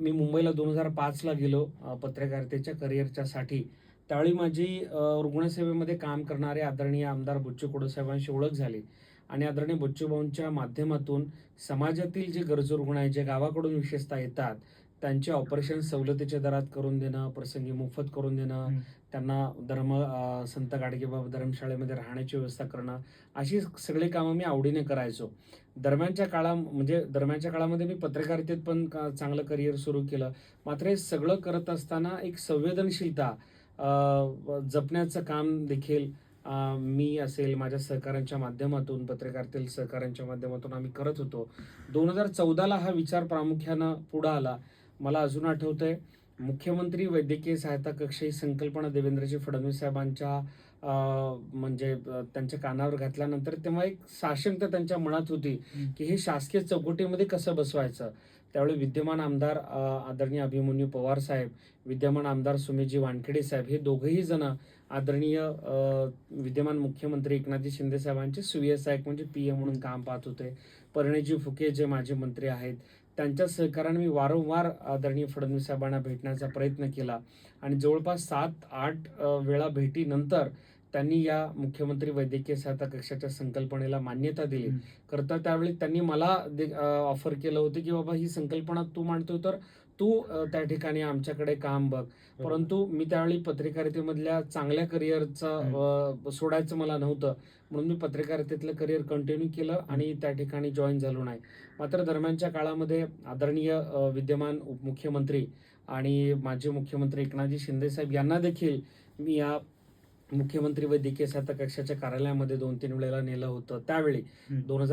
मी मुंबईला दोन हजार पाचला गेलो पत्रकारितेच्या करिअरच्या साठी. त्यावेळी माझी रुग्णसेवेमध्ये काम करणारे आदरणीय आमदार बुच्चू कोडसाहेबांशी ओळख झाली. आणि आदरणीय बुच्चूभाऊंच्या माध्यमातून समाजातील जे गरजू रुग्ण आहेत जे गावाकडून विशेषतः येतात त्यांचे ऑपरेशन सवलतीच्या दरात करून देणं प्रसंगी मोफत करून देणं. त्यांना धर्म संत गाडगेबाबा धर्मशाळेमध्ये राहण्याची व्यवस्था करणं अशी सगळी कामं मी आवडीने करायचो. दरम्यानच्या काळा म्हणजे दरम्यानच्या काळामध्ये मी पत्रकारितेत पण चांगलं करिअर सुरू केलं. मात्र हे सगळं करत असताना एक संवेदनशीलता जपण्याचं काम देखील मी असेल माझ्या सहकाऱ्यांच्या माध्यमातून पत्रकारितेतील सहकाऱ्यांच्या माध्यमातून आम्ही करत होतो. दोन हजार चौदाला हा विचार प्रामुख्यानं पुढं आला. मला अजून आठवतंय मुख्यमंत्री वैद्यकीय सहायता कक्ष ही संकल्पना देवेंद्रजी फडणवीस साहेबांच्या म्हणजे त्यांच्या कानावर घातल्यानंतर तेव्हा एक साशंकता त्यांच्या मनात होती. की हे शासकीय चौकटीमध्ये कसं बसवायचं. त्यावेळी विद्यमान आमदार आदरणीय अभिमन्यू पवार साहेब विद्यमान आमदार सुमेशजी वानखेडे साहेब हे दोघंही जण आदरणीय विद्यमान मुख्यमंत्री एकनाथजी शिंदे साहेबांचे सुविय सहाय्यक म्हणजे पी एम म्हणून काम पाहत होते. परिणयजी फुके जे माजी मंत्री आहेत त्यांच्या सहकार्याने मी वारंवार आदरणीय फडणवीस साहेबांना भेटण्याचा प्रयत्न केला आणि जवळपास सात आठ वेळा भेटीनंतर त्यांनी या मुख्यमंत्री वैद्यकीय सहायता कक्षाच्या संकल्पनेला मान्यता दिली. करता त्यावेळी त्यांनी मला ऑफर केलं होतं की बाबा ही संकल्पना तू मांडतोय तर तू त्या ठिकाणी आमच्याकडे काम बघ. परंतु मी त्यावेळी पत्रकारितेमधल्या चांगल्या करिअरचं सोडायचं मला नव्हतं. म्हणून मी पत्रकारितेतलं करिअर कंटिन्यू केलं आणि त्या ठिकाणी जॉईन झालो नाही. मात्र दरम्यानच्या काळामध्ये आदरणीय विद्यमान उपमुख्यमंत्री आणि माजी मुख्यमंत्री एकनाथजी शिंदे साहेब यांना देखील मी या मुख्यमंत्री वैद्यकीय सहायता कक्षाच्या कार्यालयामध्ये दोन तीन वेळेला नेलं होतं. त्यावेळी. दोन हजार